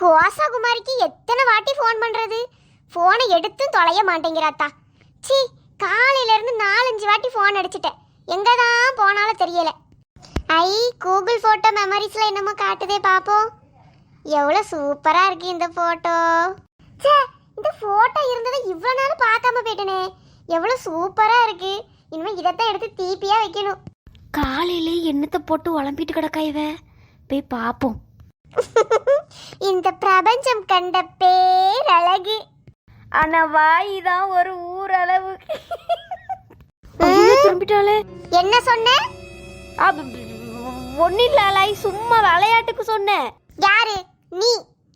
கோசாகுமாரிக்கு எத்தனை வாட்டி ஃபோன் பண்ணுறது ஃபோனை எடுத்தும் தொலைய மாட்டேங்கிறாத்தா சி காலையிலேருந்து நாலஞ்சு வாட்டி ஃபோன் அடிச்சிட்டேன். எங்கே தான் போனாலும் தெரியல. ஐ கூகுள் ஃபோட்டோ மெமரிஸில் என்னமோ காட்டுதே பார்ப்போம் எவ்வளோ சூப்பராக இருக்கு இந்த ஃபோட்டோ ச்சே இந்த ஃபோட்டோ இருந்ததை இவ்வளோ நாள் பார்க்காம போயிட்டனே. எவ்வளோ சூப்பராக இருக்கு. இனிமேல் இதைத்தான் எடுத்து தீப்பியாக வைக்கணும். காலையிலே எண்ணத்தை போட்டு உழம்பிட்டு கிடக்கா இவ? போய் பார்ப்போம் இந்த பிரபஞ்சம் கண்ட பேரழகு. ஆனா வாய் தான் ஒரு ஊரளவு. ஐயோ, திரும்பிட்டாளே. என்ன சொன்ன? ஒன்னும் இல்ல அலாய் சும்மா விளையாட்டுக்கு சொன்னேன் யாரு? நீ.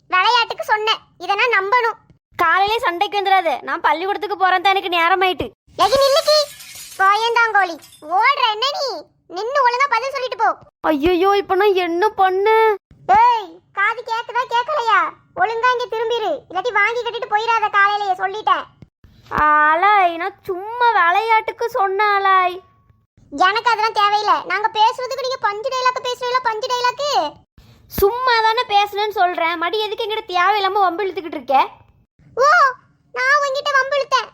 விளையாட்டுக்கு சொன்ன. இதை நான் நம்பணும். காலையிலே சண்டைக்கு வந்துடாது நான் பள்ளிக்கூடத்துக்கு போறேன் தான் எனக்கு நேரமாயிட்டு. லகி நில்லுக்கி. கோயந்தாங்கோலி ஓடுற என்ன நீ? நின்னு ஒழுங்கா பதில் சொல்லிட்டு போ. ஐயோ இப்ப நான் என்ன பண்ணு? ஏய் காது கேக்குதா கேட்கலையா ஒழுங்கா இங்க திரும்பிரு. இல்லாட்டி வாங்கி கட்டிட்டு போயிடாத காலையிலேயே சொல்லிட்டேன். அலாய் நான் சும்மா விளையாட்டுக்கு சொன்ன அலாய் எனக்கு அதெல்லாம் தேவையில்லை. நாங்க பேசுறதுக்கு நீங்க பஞ்சு டைலாக் பேசுறீங்களா பஞ்சு டைலாக்கு சும்மா தானே பேசுனேன்னு சொல்றேன். மடி எதுக்கு எங்கிட்ட தேவையில்லாம வம்பு இழுத்துக்கிட்டு இருக்க? ஓ நான் உங்ககிட்ட வம்பிழுத்தேன் ஒழுங்கா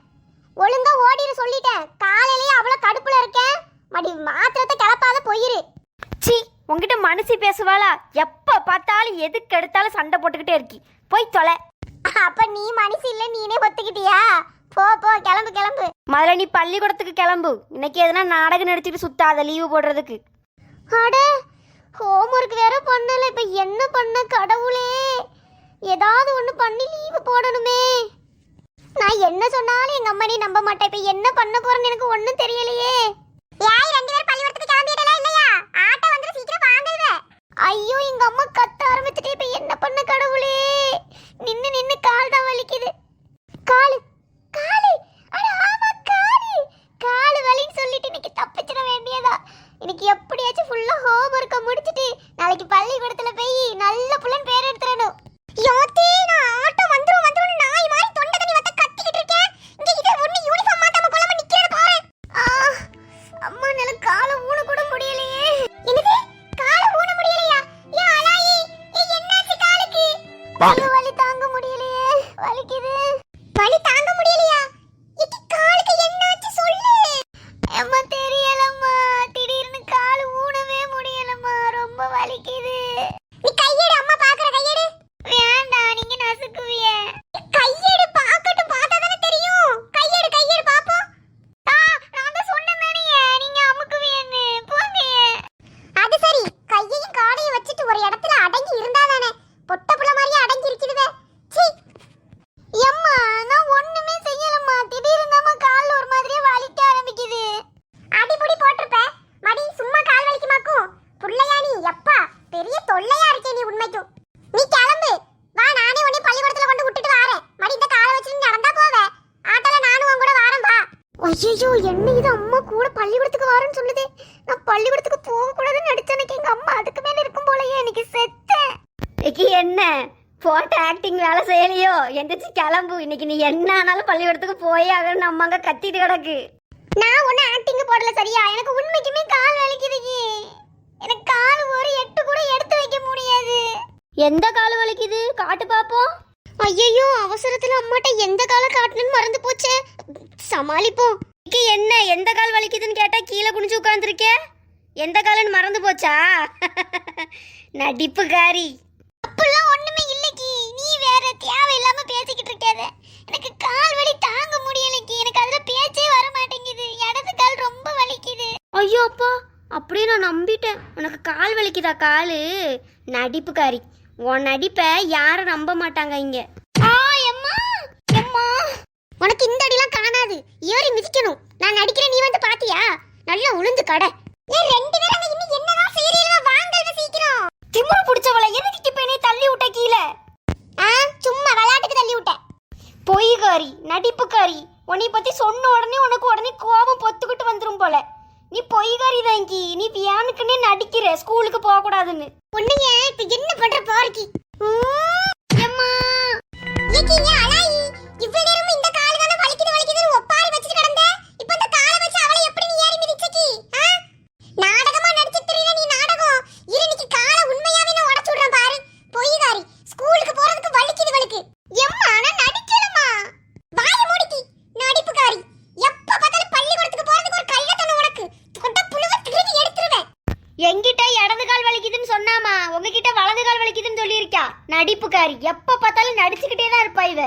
சி உன்கிட்ட மனசு பேசுவாளா? எப்ப பார்த்தாலும் எதுக்கு எடுத்தாலும் சண்டை போட்டுக்கிட்டே இருக்கி. போய் தொலை. அப்ப நீ மனசு இல்ல நீனே ஒத்துக்கிட்டியா? போ போ கிளம்பு கிளம்பு. முதல்ல நீ பள்ளிக்கூடத்துக்கு கிளம்பு. இன்னைக்கு எதனா நாடகம் நடிச்சிட்டு சுத்தாத லீவு போடுறதுக்கு. அட ஹோம்ஒர்க் வேற பண்ணல. இப்ப என்ன பண்ண கடவுளே? ஏதாவது ஒண்ணு பண்ணி லீவு போடணுமே. நான் என்ன சொன்னாலும் எங்க அம்மா நீ நம்ப மாட்டேன் இப்ப என்ன பண்ண போறேன்னு எனக்கு ஒண்ணும் தெரியலையே. யாய் ரெண்டு பேரும் பள்ளிக்கூடத்துக்கு கிளம்பிட்டல இல்லையா? ஆட்டோ ஐயோ எங்க அம்மா கத்த ஆரம்பிச்சுட்டே இப்ப என்ன பண்ண கடவுளே? ஐயோ, வலி தாங்க முடியலையே வலிக்குது வலி தாங்க முடியலையா இக்கி காலுக்கு என்னாச்சு சொல்லு அம்மா தெரியலம்மா திடீர்னு கால் ஊனவே முடியலம்மா ரொம்ப வலிக்குது நீ கையெடு அம்மா பாக்குற கையெடு வேண்டாம் நீங்க நசுக்குவிய கையெடு பாக்கட்டும் பார்த்தா தானே தெரியும் கையெடு கையெடு பாப்போம் ஆ நான் தான் சொன்னேன் தானே நீங்க அமுக்குவியன்னு போங்க அது சரி கையையும் காலையும் வச்சுட்டு ஒரு இடத்துல அடங்கி இருந்தா தானே பொட்ட புள்ள மாதிரியே அடங்கி இருக்குதுவே சீ எம்மா நான் ஒண்ணுமே செய்யலம்மா திடீர்னு தாம்மா கால்ல ஒரு மாதிரியே வலிக்க ஆரம்பிக்குது அடிபுடி போட்டிருப்ப மடி சும்மா கால் வலிக்குமாக்கும் புள்ளையா நீ எப்பா பெரிய தொல்லையா இருக்கே நீ உண்மைக்கும் நீ கிளம்பு வா நானே உன்னை பள்ளிக்கூடத்துல கொண்டு விட்டுட்டு வரேன் மடி இந்த காலை வச்சுட்டு நடந்தா போவே ஆட்டோல நானும் உன் கூட வரேன் வா ஐயோ என்ன இது அம்மா கூட பள்ளிக்கூடத்துக்கு வரேன்னு சொல்லுது. நான் பள்ளிக்கூடத்துக்கு போக கூடாதுன்னு நடிச்சேனுக்கு எங்க அம்மா அதுக்கு மேல இருக்கும் போலயே எனக்கு செத்தேன் இன்னைக்கு என்ன? போட்ட ஆக்டிங் வேலை செய்யலையோ? எந்திரிச்சு கிளம்பு. இன்னைக்கு நீ என்ன ஆனாலும் பள்ளிக்கூடத்துக்கு போயே ஆகணும் நம்ம அங்க கத்திட்டு கிடக்கு. நான் ஒண்ணு ஆக்டிங் போடல சரியா? எனக்கு உண்மைக்குமே கால் வலிக்குது எனக்கு கால் ஒரு எட்டு கூட எடுத்து வைக்க முடியாது. எந்த கால் வலிக்குது? காட்டு பாப்போம். ஐயோ அவசரத்துல அம்மாட்ட எந்த காலை காட்டணும்னு மறந்து போச்சே. சமாளிப்போம். என்ன எந்த கால் வலிக்குதுன்னு கேட்டா கீழே குனிஞ்சு உட்காந்துருக்கே எந்த காலுன்னு மறந்து போச்சா? நடிப்புக்காரி. அப்பெல்லாம் ஒண்ணுமே இல்லக்கி நீ வேற தேவையில்லாம பேசிக்கிட்டு இருக்காத. எனக்கு கால் வலி தாங்க முடியலக்கி எனக்கு அதுல பேச்சே வர மாட்டேங்குது இடது கால் ரொம்ப வலிக்குது. ஐயோ அப்பா அப்படியே நான் நம்பிட்டேன். உனக்கு கால் வலிக்குதா காலு? நடிப்புக்காரி. உன் நடிப்பை யாரும் நம்ப மாட்டாங்க இங்க. உனக்கு இந்த அடிலாம் காணாது. ஏறி மிதிக்கணும். நான் நடிக்கிறேன் நீ வந்து பாத்தியா? நல்லா உளுந்து கடை. ஏன் ரெண்டு பேரும் அங்க இன்னும் என்னதான் சீரியல்ல வாங்கல்ல சீக்கிரம். திமிரு பிடிச்சவளை எதுக்கு இப்ப என்னை தள்ளி விட்ட கீழே? ஆ சும்மா விளையாட்டுக்கு தள்ளி விட்டேன் பொய்காரி நடிப்புக்காரி. உன்னை பத்தி சொன்ன உடனே உனக்கு உடனே கோபம் பொத்துக்கிட்டு வந்துரும் போல. நீ பொய்காரி தாங்கி நீ வியானுக்குன்னே நடிக்கிற. ஸ்கூலுக்கு போக கூடாதுன்னு. பொண்ணுங்க இப்ப என்ன பண்ற பாருக்கி ஏம்மா சொன்னாமா? உங்ககிட்ட வலது கால் வலிக்குதுன்னு சொல்லியிருக்கா. நடிப்புக்காரி. எப்ப பார்த்தாலும் நடிச்சுக்கிட்டே தான் இருப்பா இவ.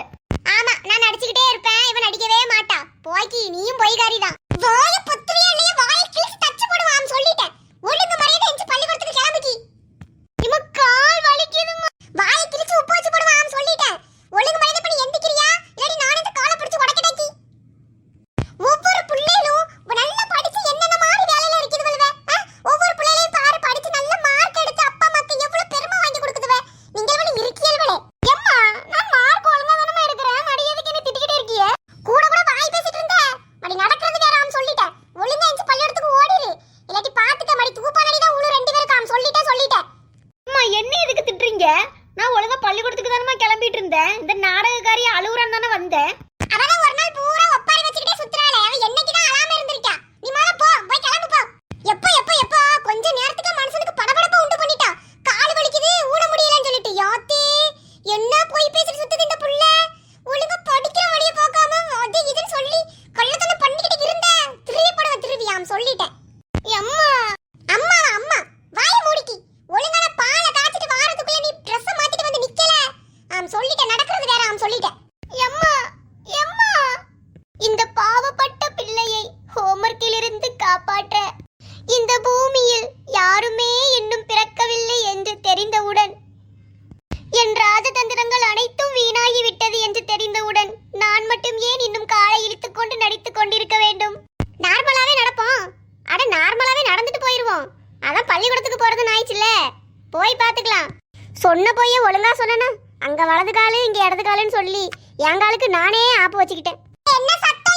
ஆமா நான் நடிச்சுக்கிட்டே இருப்பேன். இவன் நடிக்கவே மாட்டா. போய்க்கி நீயும் பொய்காரி தான் 뭔데? என் ராஜதந்திரங்கள் அனைத்தும் வீணாகிவிட்டது என்று தெரிந்தவுடன் நான் மட்டும் ஏன் இன்னும் காலை இழுத்துக்கொண்டு நடித்துக் கொண்டிருக்க வேண்டும்? நார்மலாவே நடப்போம். அட நார்மலாவே நடந்துட்டு போயிருவோம். அதான் பள்ளிக்கூடத்துக்கு போறது நாயிச்சுல போய் பாத்துக்கலாம். சொன்ன போய் ஒழுங்கா சொல்லனா அங்க வலது காலு இங்க இடது காலுன்னு சொல்லி என் காலுக்கு நானே ஆப்பு வச்சுக்கிட்டேன். என்ன சத்தம்?